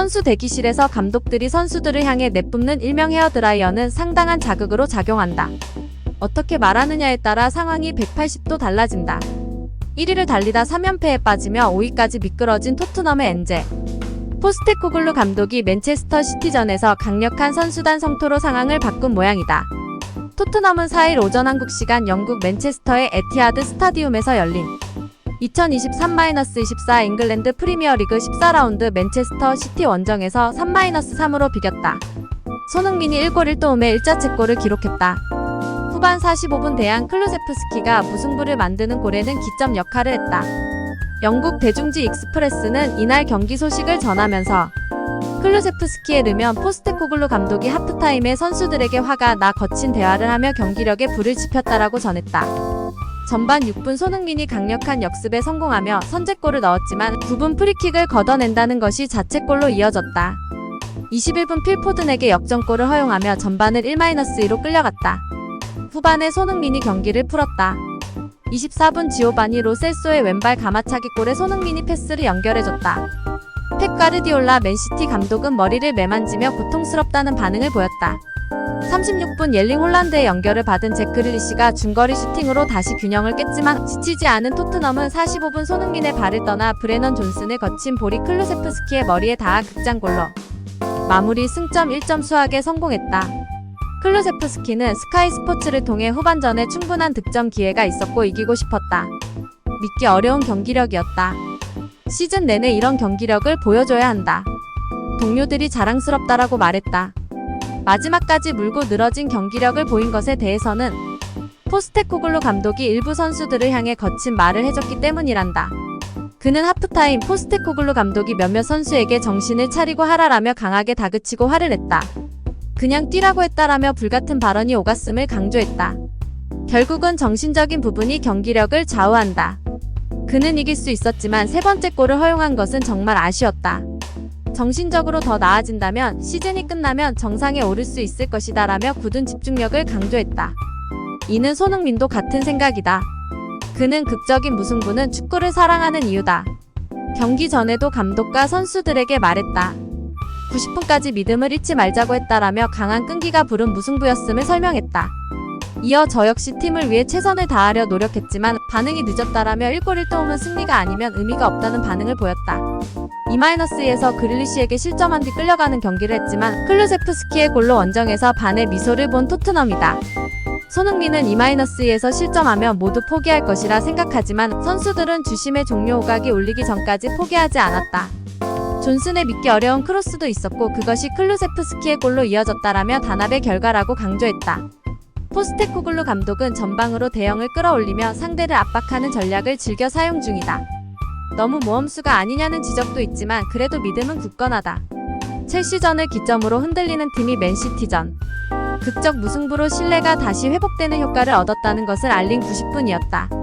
선수 대기실에서 감독들이 선수들을 향해 내뿜는 일명 헤어드라이어는 상당한 자극으로 작용한다. 어떻게 말하느냐에 따라 상황이 180도 달라진다. 1위를 달리다 3연패에 빠지며 5위까지 미끄러진 토트넘의 엔제. 포스테코글루 감독이 맨체스터 시티전에서 강력한 선수단 성토로 상황을 바꾼 모양이다. 토트넘은 4일 오전 한국 시간 영국 맨체스터의 에티하드 스타디움에서 열린 2023-24 잉글랜드 프리미어리그 14라운드 맨체스터 시티 원정에서 3-3으로 비겼다. 손흥민이 1골 1도움의 1자책골을 기록했다. 후반 45분 대한 클루제프스키가 무승부를 만드는 골에는 기점 역할을 했다. 영국 대중지 익스프레스는 이날 경기 소식을 전하면서 클루제프스키에 르면 포스테코글루 감독이 하프타임에 선수들에게 화가 나 거친 대화를 하며 경기력에 불을 지폈다라고 전했다. 전반 6분 손흥민이 강력한 역습에 성공하며 선제골을 넣었지만 9분 프리킥을 걷어낸다는 것이 자책골로 이어졌다. 21분 필포든에게 역전골을 허용하며 전반을 1-2로 끌려갔다. 후반에 손흥민이 경기를 풀었다. 24분 지오바니 로셀소의 왼발 가마차기 골에 손흥민이 패스를 연결해줬다. 펩 가르디올라 맨시티 감독은 머리를 매만지며 고통스럽다는 반응을 보였다. 36분 옐링 홀란드의 연결을 받은 제크릴리시가 중거리 슈팅으로 다시 균형을 깼지만 지치지 않은 토트넘은 45분 손흥민의 발을 떠나 브레넌 존슨을 거친 볼이 클루세프스키의 머리에 닿아 극장골로 마무리 승점 1점 수확에 성공했다. 클루세프스키는 스카이 스포츠를 통해 후반전에 충분한 득점 기회가 있었고 이기고 싶었다. 믿기 어려운 경기력이었다. 시즌 내내 이런 경기력을 보여줘야 한다. 동료들이 자랑스럽다라고 말했다. 마지막까지 물고 늘어진 경기력을 보인 것에 대해서는 포스테코글루 감독이 일부 선수들을 향해 거친 말을 해줬기 때문이란다. 그는 하프타임 포스테코글루 감독이 몇몇 선수에게 정신을 차리고 하라라며 강하게 다그치고 화를 냈다. 그냥 뛰라고 했다라며 불같은 발언이 오갔음을 강조했다. 결국은 정신적인 부분이 경기력을 좌우한다. 그는 이길 수 있었지만 세 번째 골을 허용한 것은 정말 아쉬웠다. 정신적으로 더 나아진다면 시즌이 끝나면 정상에 오를 수 있을 것이다 라며 굳은 집중력을 강조했다. 이는 손흥민도 같은 생각이다. 그는 극적인 무승부는 축구를 사랑하는 이유다. 경기 전에도 감독과 선수들에게 말했다. 90분까지 믿음을 잃지 말자고 했다라며 강한 끈기가 부른 무승부였음을 설명했다. 이어 저 역시 팀을 위해 최선을 다하려 노력했지만 반응이 늦었다라며 1골 1도움은 승리가 아니면 의미가 없다는 반응을 보였다. 2-2에서 그릴리시에게 실점한 뒤 끌려가는 경기를 했지만 클루세프스키의 골로 원정에서 반의 미소를 본 토트넘이다. 손흥민은 2-2에서 실점하면 모두 포기할 것이라 생각하지만 선수들은 주심의 종료 오각이 울리기 전까지 포기하지 않았다. 존슨의 믿기 어려운 크로스도 있었고 그것이 클루세프스키의 골로 이어졌다라며 단합의 결과라고 강조했다. 포스테코글루 감독은 전방으로 대형을 끌어올리며 상대를 압박하는 전략을 즐겨 사용 중이다. 너무 모험수가 아니냐는 지적도 있지만 그래도 믿음은 굳건하다. 첼시전을 기점으로 흔들리는 팀이 맨시티전. 극적 무승부로 신뢰가 다시 회복되는 효과를 얻었다는 것을 알린 90분이었다.